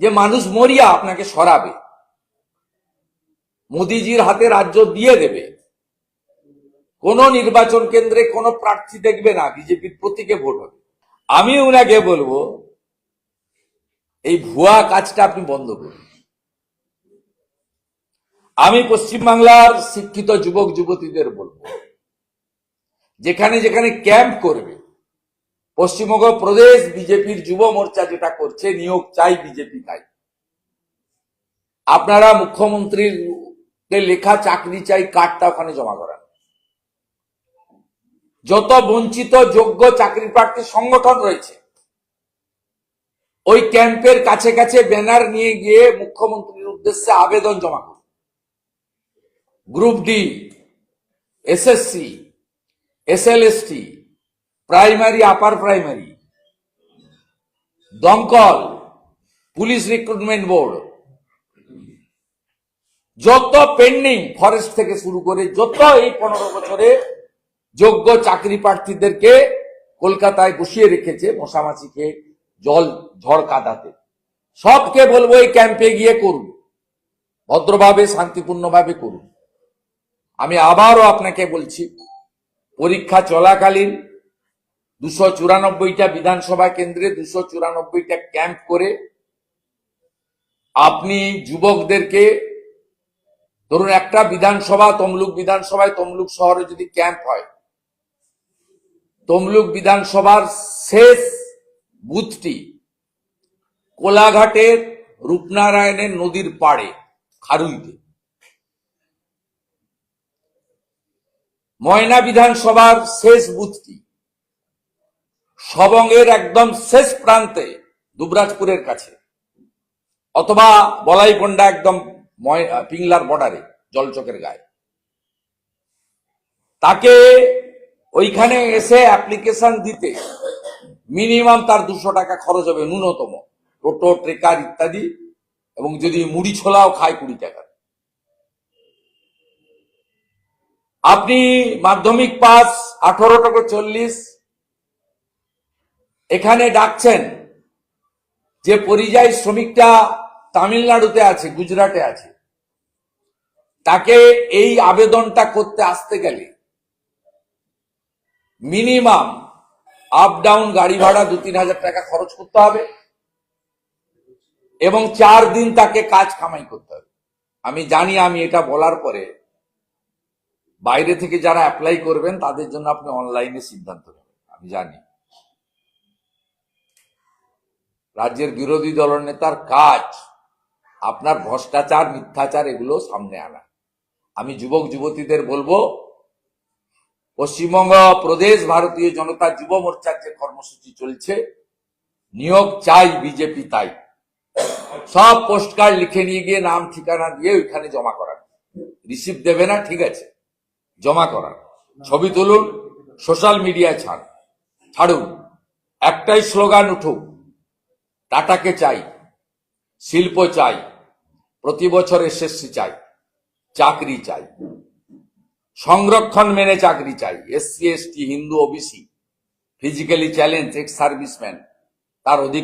যে মানুষ মরিয়া আপনাকে সরাবে। মোদিজির হাতে রাজ্য দিয়ে দেবে। কোন নির্বাচন কেন্দ্রে কোন প্রার্থী দেখবে না, বিজেপির প্রতীকে ভোট হবে। আমি উনাকে বলব, এই ভুয়া কাজটা আপনি বন্ধ করুন। আমি পশ্চিমবাংলার শিক্ষিত যুবক যুবতীদের বলব, যেখানে যেখানে ক্যাম্প করবে পশ্চিমবঙ্গ প্রদেশ বিজেপির যুব মোর্চা যেটা করছে, নিয়োগ চাই বিজেপি তাই। আপনারা মুখ্যমন্ত্রীর লেখা চাকরি চাই, কার্ডটা ওখানে জমা করান। যত বঞ্চিত, যোগ্য চাকরি প্রার্থী সংগঠন রয়েছে, ওই ক্যাম্পের কাছে কাছে ব্যানার নিয়ে গিয়ে মুখ্যমন্ত্রীর উদ্দেশ্যে আবেদন জমা করুন। Group D, SSC, SLST primary upper primary দমকল পুলিশ রিক্রুটমেন্ট বোর্ড যত পেন্ডিং ফরেস্ট থেকে শুরু করে যত এই পনেরো বছরে যোগ্য চাকরি প্রার্থীদেরকে কলকাতায় বসিয়ে রেখেছে মশামাছিকে জল, ঝড় কাদাতে। সবকে বলব এই ক্যাম্পে গিয়ে করুন। ভদ্রভাবে, শান্তিপূর্ণভাবে করুন। আমি আবারও আপনাকে বলছি, পরীক্ষা চলাকালীন দুশো চুরানব্বইটা বিধানসভা কেন্দ্রে দুশো চুরানব্বইটা ক্যাম্প করে আপনি যুবকদেরকে, ধরুন একটা বিধানসভা, তমলুক বিধানসভায় তমলুক শহরে যদি ক্যাম্প হয়, তমলুক বিধানসভার শেষ বুথটি কোলাঘাটের রূপনারায়ণের নদীর পাড়ে, খারুইতে। ময়না বিধানসভার শেষ বুথটি সবঙ্গের একদম শেষ প্রান্তে দুবরাজপুরের কাছে, অথবা বলাইপন্ডা একদম পিংলার বর্ডারে জলচকের গায়ে। তাকে ওইখানে এসে অ্যাপ্লিকেশন দিতে মিনিমাম তার দুশো টাকা খরচ হবে, ন্যূনতম। টোটো, ট্রেকার ইত্যাদি, এবং যদি মুড়ি ছোলাও খায় কুড়ি টাকা। আপনি মাধ্যমিক পাস, আঠারো টাকা চল্লিশ এখানে ডাকছেন যে পরিযায়ী শ্রমিকটা তামিলনাড়ুতে আছে, গুজরাটে আছে। তাকে এই আবেদনটা করতে আসতে গেলে মিনিমাম আপ ডাউন গাড়ি ভাড়া দু তিন হাজার টাকা খরচ করতে হবে এবং চার দিন তাকে কাজ কামাই করতে হবে। আমি জানি আমি এটা বলার পরে বাইরে থেকে যারা অ্যাপ্লাই করবেন তাদের জন্য আপনি অনলাইনে সিদ্ধান্ত নেবেন, আমি জানি। রাজ্যের বিরোধী দলনেতার কাজ, আপনার ভ্রষ্টাচার, মিথ্যাচার, এগুলো সামনে আনা। আমি যুবক, যুবতীদের বলব, পশ্চিমবঙ্গ, প্রদেশ, ভারতীয় জনতা যুব মোর্চার যে কর্মসূচি চলছে, নিয়োগ চাই বিজেপি তাই। সব পোস্ট কার্ড লিখে নিয়ে গিয়ে নাম, ঠিকানা দিয়ে ওইখানে জমা করান। রিসিভ দেবে না, ঠিক আছে, জমা করান। ছবি তুলুন, সোশ্যাল মিডিয়া ছাড়। ছাড়ুন। একটাই স্লোগান, উঠুক। টাটাকে চাই, শিল্প চাই, প্রতি বছর এসএসসি চাই, চাকরি চাই। সংরক্ষণ মেনে চাকরি চাই, SC, ST, Hindu, OBC, physically challenge, ex serviceman, তার অধিক